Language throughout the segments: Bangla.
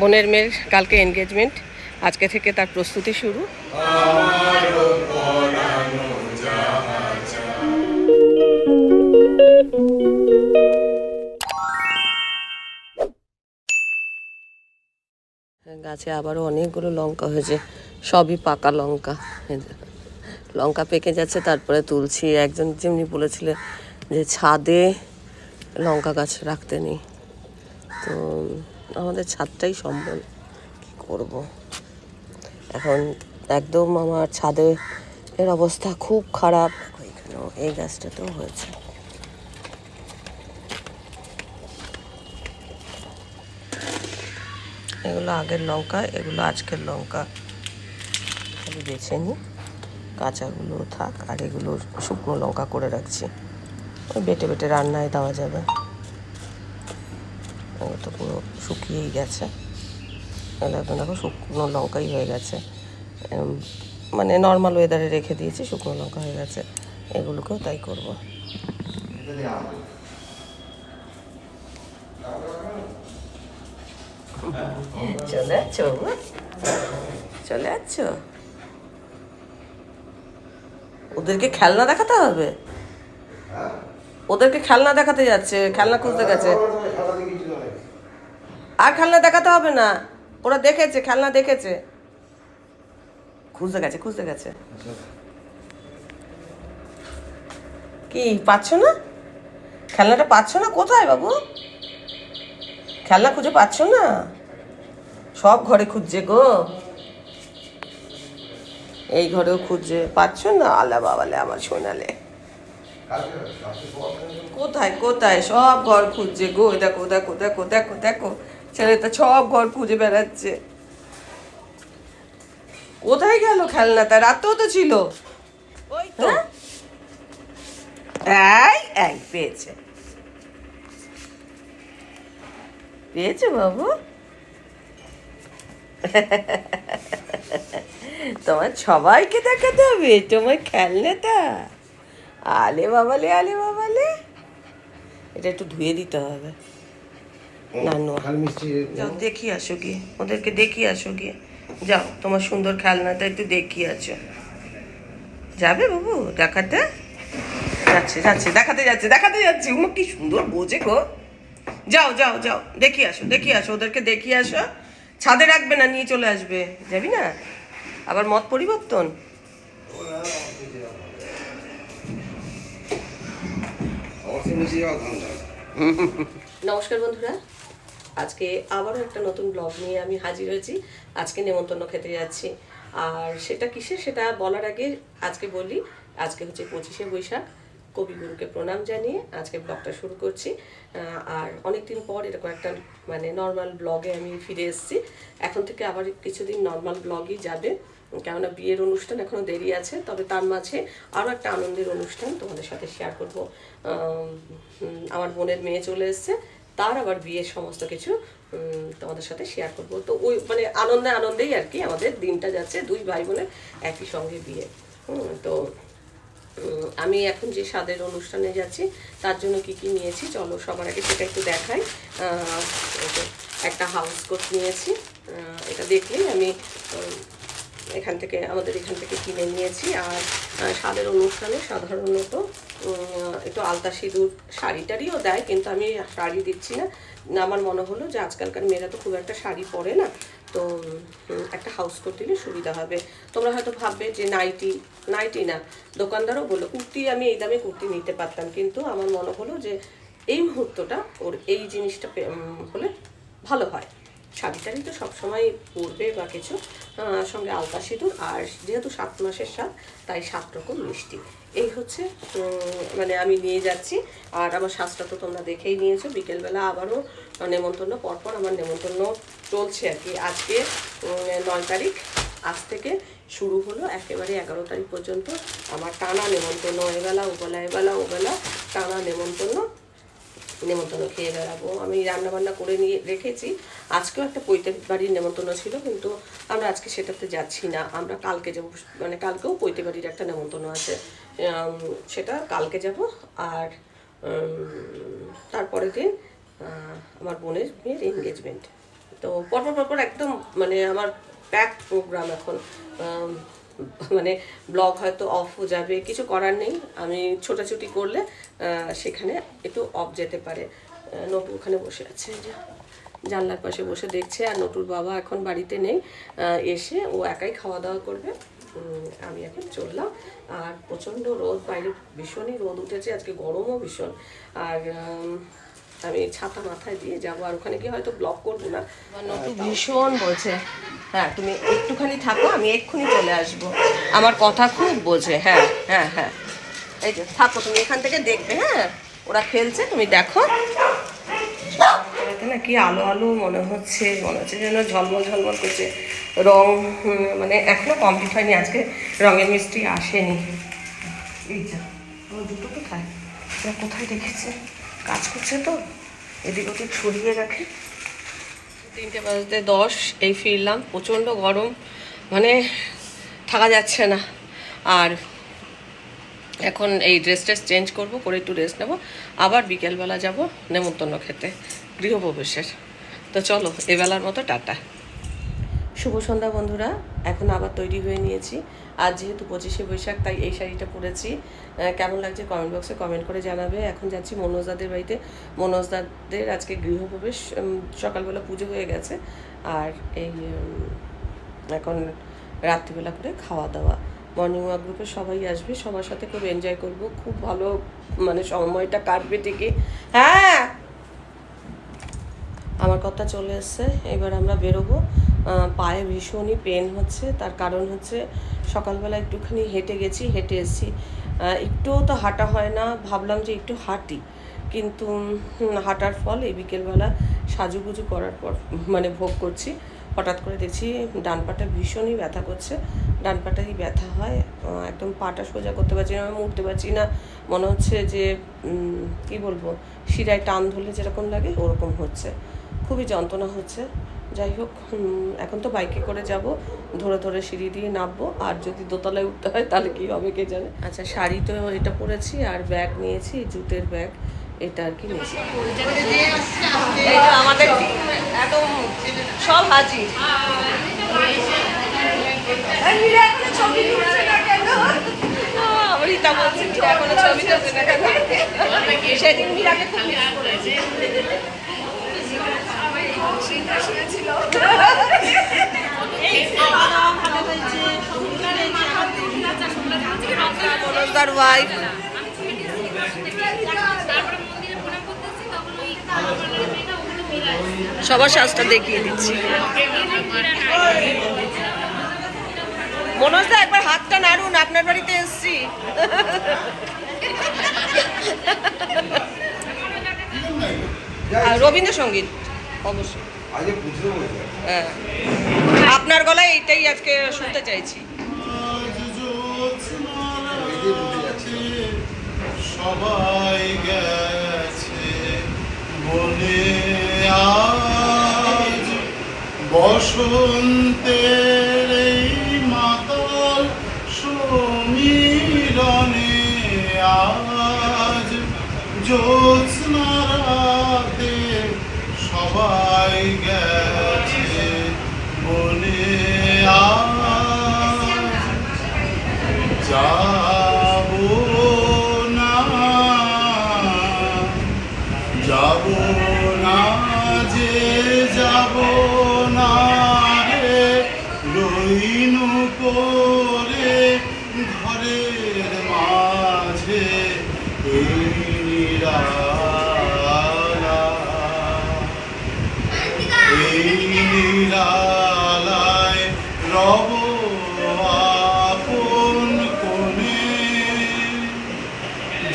বোনের মেয়ের কালকে এনগেজমেন্ট আজকে থেকে তার প্রস্তুতি শুরু। গাছে আবারও অনেকগুলো লঙ্কা হয়েছে। সবই পাকা লঙ্কা। লঙ্কা পেকে যাচ্ছে, তারপরে তুলছি। একজন যেমনি বলেছিলেন যে ছাদে লঙ্কা গাছ রাখতে নেই। তো আমাদের ছাদটাই সম্বল। কী করব? এখন একদম আমার ছাদে এর অবস্থা খুব খারাপ। এই গাছটাতেও হয়েছে। এগুলো আগের লঙ্কা, এগুলো আজকের লঙ্কা। আমি বেছে নিই কাঁচাগুলো থাক, আর এগুলো শুকনো লঙ্কা করে রাখছি। বেটে বেটে রান্নায় দেওয়া যাবে। এগুলো তো পুরো শুকিয়েই গেছে। একদম দেখো শুকনো লঙ্কাই হয়ে গেছে। মানে নর্মাল ওয়েদারে রেখে দিয়েছি, শুকনো লঙ্কা হয়ে গেছে। এগুলোকেও তাই করব। চলে বাবু? চলে যাচ্ছ ওদেরকে খেলনা দেখাতে হবে? ওদেরকে খেলনা দেখাতে যাচ্ছে, খেলনা খুঁজতে গেছে। আর খেলনা দেখাতে হবে না। ওরা দেখেছে, খেলনা দেখেছে। খুঁজতে গেছে খুঁজতে গেছে। কি, পাচ্ছ না? খেলনাটা পাচ্ছ না? কোথায় বাবু? খেলনা খুঁজে পাচ্ছ না? সব ঘরে খুঁজছে গো। এই ঘরেও খুঁজছে। পাচ্ছ না? আলা বাবালে, আমার সোনালে। কোথায় কোথায়? সব ঘর খুঁজছে গো। দেখো দেখো দেখো দেখো দেখো। ছেলেটা সব ঘর খুঁজে বেড়াচ্ছে। কোথায় গেল খেলনাটা? রাতেও তো ছিল। এই এই পেয়েছে। পেয়েছে বাবু? তোমার সবাইকে দেখাতে হবে তোমার খেলনাটা। আলে বাবালে আলে বাবালে। এটা একটু ধুয়ে দিতে হবে। নানু। খাল মিষ্টি যাও দেখি আসো গিয়ে। ওদেরকে দেখিয়ে আসো গিয়ে। যাও তোমার সুন্দর খেলনাটা একটু দেখিয়ে আছো যাবে বাবু? দেখাতে? যাচ্ছে যাচ্ছে দেখাতে যাচ্ছে দেখাতে যাচ্ছে। উমা কি সুন্দর বোঝে গো। যাও যাও যাও দেখিয়ে আসো দেখিয়ে আসো ওদেরকে দেখিয়ে আসো। ছাদে রাখবে না নিয়ে চলে আসবে। যাবি না? আবার মত পরিবর্তন? নমস্কার বন্ধুরা। আজকে আবারও একটা নতুন ব্লগ নিয়ে আমি হাজির হয়েছি। আজকে নেমন্তন্ন খেতে যাচ্ছি। আর সেটা কিসের সেটা বলার আগে আজকে বলি, আজকে হচ্ছে পঁচিশে বৈশাখ। কবিগুরুকে প্রণাম জানিয়ে আজকে ব্লগটা শুরু করছি। আর অনেকদিন পর এরকম একটা মানে নর্মাল ব্লগে আমি ফিরে এসেছি। এখন থেকে আবার কিছুদিন নর্মাল ব্লগই যাবে। কেননা বিয়ের অনুষ্ঠান এখনও দেরি আছে, তবে তার মাঝে আরও একটা আনন্দের অনুষ্ঠান তোমাদের সাথে শেয়ার করব। আমার বোনের মেয়ে চলে এসেছে। তার আবার বিয়ের সমস্ত কিছু তোমাদের সাথে শেয়ার করব। তো ওই মানে আনন্দে আনন্দেই আর কি আমাদের দিনটা যাচ্ছে, দুই ভাই বোনের একই সঙ্গে বিয়ে। তো আমি এখন যে স্বাদের অনুষ্ঠানে যাচ্ছি, তার জন্য কি কি নিয়েছি, চলো সবার আগে সেটা একটু দেখাই। একটা হাউস কোট নিয়েছি। এটা দেখলেই আমি এখান থেকে আমাদের এখান থেকে কিনে নিয়েছি। আর স্বাদের অনুষ্ঠানে সাধারণত একটু আলতা সিঁদুর শাড়ি টাড়িও দেয় কিন্তু আমি শাড়ি দিচ্ছি না। না, আমার মনে হলো যে আজকালকার মেয়েরা তো খুব একটা শাড়ি পরে না। তো একটা হাউস কোট দিলে সুবিধা হবে। তোমরা হয়তো ভাববে যে নাইটি নাইটি না। দোকানদারও বলল কুর্তি আমি এই দামে কুর্তি নিতে পারতাম। কিন্তু আমার মনে হলো যে এই মুহূর্তটা ওর এই জিনিসটা হলে ভালো হয়। শাড়ি টাড়ি তো সবসময় পরবে বা কিছু সঙ্গে আলতা সিঁদুর, আর যেহেতু সাত মাসের স্বাদ, তাই সাত রকম মিষ্টি। এই হচ্ছে মানে আমি নিয়ে যাচ্ছি, আর আমার শ্বাসটা তো তোমরা দেখেই নিয়েছো, বিকেলবেলা আবারও নেমন্তন্ন, পরপর আমার নেমন্তন্ন চলছে আর কি। আজকে নয় তারিখ, আজ থেকে শুরু হলো একেবারে এগারো তারিখ পর্যন্ত। আমার টানা নেমন্তন্ন, এবেলা, ওবেলা এবেলা, ওবেলা, টানা নেমন্তন্ন। নেমন্তন্ন খেয়ে বেড়াবো। আমি রান্না বান্না করে নিয়ে রেখেছি। আজকেও একটা পৈতের বাড়ির নেমন্তন্ন ছিল, কিন্তু আমরা আজকে সেটাতে যাচ্ছি না। আমরা কালকে যাব মানে কালকেও পৈতে বাড়ির একটা নেমন্তন্ন আছে। সেটা কালকে যাব আর তারপরের দিন আমার বোনের মেয়ের এনগেজমেন্ট তো পরপর পরপর একদম মানে আমার প্যাক প্রোগ্রাম এখন। মানে ব্লগ হয়তো অফ হয়ে যাবে, কিছু করার নেই। আমি ছোটাছুটি করলে সেখানে একটু অফ যেতে পারে। নটু ওখানে বসে আছে জানলার পাশে বসে দেখছে, আর নটুর বাবা এখন বাড়িতে নেই। এসে ও একাই খাওয়া দাওয়া করবে। আমি এখন চললাম। আর প্রচণ্ড রোদ, বাইরে ভীষণই রোদ উঠেছে, আজকে গরমও ভীষণ। আর আমি ছাতা মাথায় দিয়ে যাব আর ওখানে গিয়ে হয়তো ব্লক করব না। নটু ভীষণ বলছে হ্যাঁ তুমি একটুখানি থাকো আমি এক্ষুনি চলে আসব। আমার কথা খুব বোঝে হ্যাঁ হ্যাঁ হ্যাঁ। এই যে থাকো তুমি এখান থেকে দেখবে হ্যাঁ? ওরা খেলছে তুমি দেখো। না কি আলো আলো মনে হচ্ছে মনে হচ্ছে যেন ঝলমল ঝলমল করছে। রং মানে এখনও কমপ্লিট হয়নি আজকে রঙের মিষ্টি আসেনি। এই যা আমার দুটো কোথায়? ওরা কোথায় রেখেছে? কাজ করছে তো এদিক ওদিক সরিয়ে রাখে তিনটে বাজতে দশ এই ফিরলাম প্রচণ্ড গরম মানে থাকা যাচ্ছে না। আর এখন এই ড্রেস ট্রেস চেঞ্জ করব করে একটু রেস্ট নেব আবার বিকেলবেলা যাব নেমন্তন্ন খেতে গৃহপ্রবেশের। তো চলো এবেলার মতো টাটা। শুভ সন্ধ্যা বন্ধুরা। এখন আবার তৈরি হয়ে নিয়েছি। আর যেহেতু পঁচিশে বৈশাখ, তাই এই শাড়িটা পরেছি। কেমন লাগছে কমেন্ট বক্সে কমেন্ট করে জানাবে। এখন যাচ্ছি মনোজদাদের বাড়িতে। মনোজদাদের আজকে গৃহপ্রবেশ সকালবেলা পুজো হয়ে গেছে। আর এই এখন রাত্রিবেলা করে খাওয়া দাওয়া মর্নিং ওয়াক গ্রুপে সবাই আসবে। সবার সাথে খুব এনজয় করব। খুব ভালো মানে সময়টা কাটবে ঠিকই। হ্যাঁ! আমার কথা চলে এসছে। এবার আমরা বেরোবো। পায়ে ভীষণই পেন হচ্ছে। তার কারণ হচ্ছে সকালবেলা একটুখানি হেঁটে গেছি, হেঁটে এসেছি। একটুও তো হাঁটা হয় না। ভাবলাম যে একটু হাঁটি। কিন্তু হাঁটার ফল এই বিকেলবেলা সাজুগুজু করার পর মানে ভোগ করছি। হঠাৎ করে দেখছি ডান পাটা ভীষণই ব্যথা করছে। ডান পাটাই ব্যথা হয়। একদম পাটা সোজা করতে পারছি না, আমি উঠতে পারছি না। মনে হচ্ছে যে কি বলব, শিরায় টান ধরলে যেরকম লাগে, ওরকম হচ্ছে। খুবই যন্ত্রণা হচ্ছে। যাই হোক এখন তো বাইকে করে যাব ধরে ধরে সিঁড়ি দিয়ে নামবো আর যদি দোতলায় উঠতে হয় তাহলে কি হবে কে জানে? আচ্ছা শাড়ি তো এটা পরেছি আর ব্যাগ নিয়েছি জুতের ব্যাগ এটা আর কি নিয়েছি। আমাদের একদম সব হাজির রিতা বলছে, এখনও ছবি তুলছে না সেদিন মীরাকে খুব মনোজদার wife। সবার সাজটা দেখিয়ে দিচ্ছি। মনোজদা একবার হাতটা নাড়ুন, আপনার বাড়িতে এসছি। রবীন্দ্রসঙ্গীত, অবশ্যই। হ্যাঁ। আপনার গলায় এইটাই আজকে শুনতে চাইছি। সবাই গেছে আজ বসন্তের যাব না যে যাব না রে, রইনু করে ঘরের মাঝে এই নিরালা। এই নিরালায়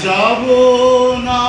যাব না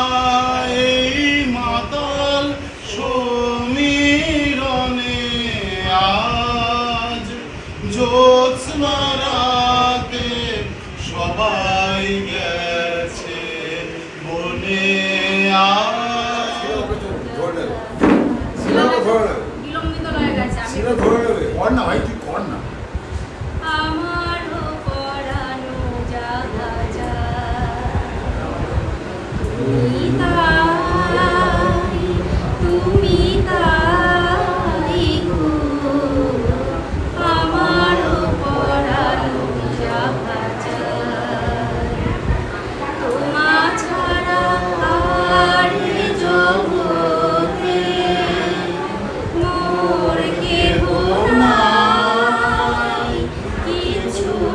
to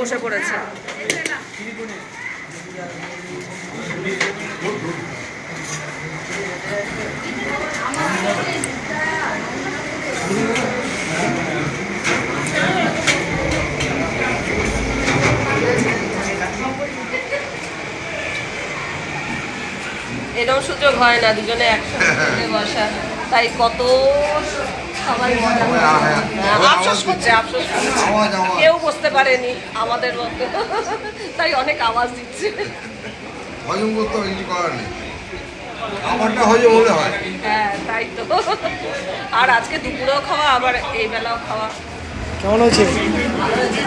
বসে পড়েছে। এরকম সুযোগ হয় না দুজনে একসাথে বসা। তাই কত সবাই হ্যাঁ, আফসোস করছে আফসোস কেউ বসতে পারেনি আমাদের মতো তাই অনেক আওয়াজ দিচ্ছে। হজম করতে হবে কিছু করার নেই। আমারটা হজম হলে হয়। হ্যাঁ তাই তো। আর আজকে দুপুরেও খাওয়া আবার এই বেলাও খাওয়া। কেমন হয়েছে? ভালো হয়েছে।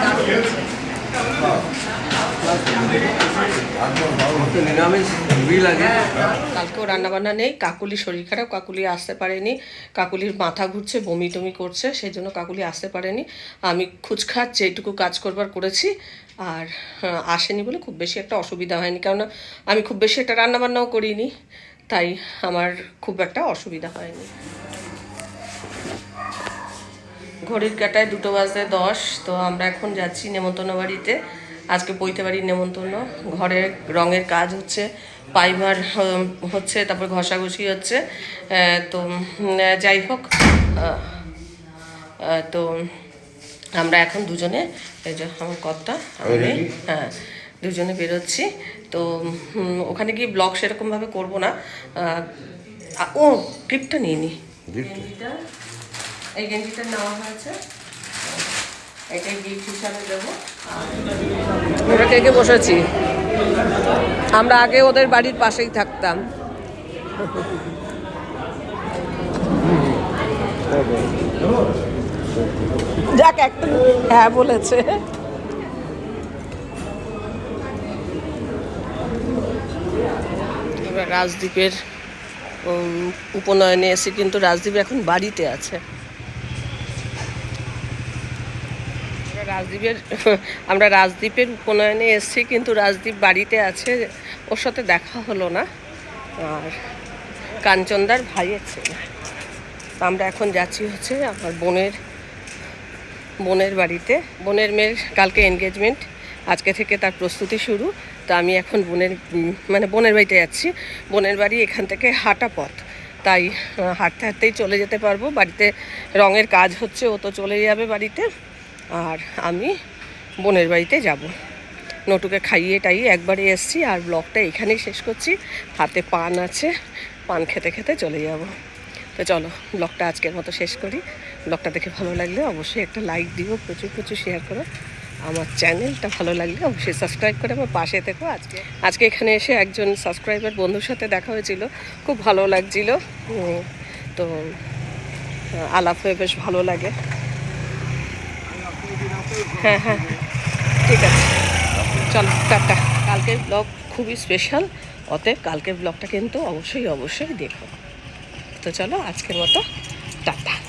কালকেও রান্নাবান্না নেই কাকুলি শরীর খারাপ, কাকুলি আসতে পারেনি, কাকুলির মাথা ঘুরছে, বমি টমি করছে, সেই জন্য কাকুলি আসতে পারেনি। আমি খুচখাচ যেটুকু কাজ করবার করেছি, আর আসেনি বলে খুব বেশি একটা অসুবিধা হয়নি, কেননা আমি খুব বেশি একটা রান্নাবান্নাও করিনি, তাই আমার খুব একটা অসুবিধা হয়নি। ঘড়ির কাটায় দুটো বাজতে দশ তো আমরা এখন যাচ্ছি নেমন্তন্ন বাড়িতে। আজকে পৈতে বাড়ির নেমন্তন্ন। ঘরে রঙের কাজ হচ্ছে পাইমার হ- হচ্ছে তারপর ঘষাঘষি হচ্ছে। তো যাই হোক তো আমরা এখন দুজনে এই যে আমার কর্তা আমি হ্যাঁ দুজনে বেরোচ্ছি। তো ওখানে গিয়ে ব্লগ সেরকমভাবে করব না। ও ক্লিপটা নিয়ে নি। এই গেঞ্জিটা নেওয়া হয়েছে। এটাই গিফট হিসাবে দেবো। আমরা কে কে বসেছি? আমরা আগে ওদের বাড়ির পাশেই থাকতাম। যাক একটা হ্যাঁ বলেছে। আমরা রাজদ্বীপের উপনয়নে এসে কিন্তু রাজদ্বীপ এখন বাড়িতে আছে। রাজদ্বীপের, আমরা রাজদ্বীপের উপনয়নে এসেছি, কিন্তু রাজদ্বীপ বাড়িতে আছে, ওর সাথে দেখা হলো না। আর কাঞ্চনদার ভাইয়ের ছেলে আমরা এখন যাচ্ছি হচ্ছে আমার বোনের বোনের বাড়িতে। বোনের মেয়ের কালকে এনগেজমেন্ট আজকে থেকে তার প্রস্তুতি শুরু। তো আমি এখন বোনের মানে বোনের বাড়িতে যাচ্ছি। বোনের বাড়ি এখান থেকে হাঁটা পথ। তাই হাঁটতে হাঁটতেই চলে যেতে পারব। বাড়িতে রঙের কাজ হচ্ছে, ও তো চলে যাবে বাড়িতে। আর আমি বোনের বাড়িতে যাব। নটুকে খাইয়ে টাইয়ে একবারে এসছি আর ব্লগটা এখানেই শেষ করছি। হাতে পান আছে, পান খেতে খেতে চলে যাব। তো চলো, ব্লগটা আজকের মতো শেষ করি। ব্লগটা দেখে ভালো লাগলে অবশ্যই একটা লাইক দিও, প্রচুর প্রচুর শেয়ার করো। আমার চ্যানেলটা ভালো লাগলে অবশ্যই সাবস্ক্রাইব করে আমার পাশে থেকো। আজকে আজকে এখানে এসে একজন সাবস্ক্রাইবার বন্ধুর সাথে দেখা হয়েছিল। খুব ভালো লাগছিল। তো আলাপ হয়ে বেশ ভালো লাগে। হ্যাঁ হ্যাঁ। ঠিক আছে। চলো, টাটা। কালকের ব্লগ খুবই স্পেশাল অতএব কালকের ব্লগটা কিন্তু অবশ্যই অবশ্যই দেখো। তো চলো, আজকের মতো, টাটা।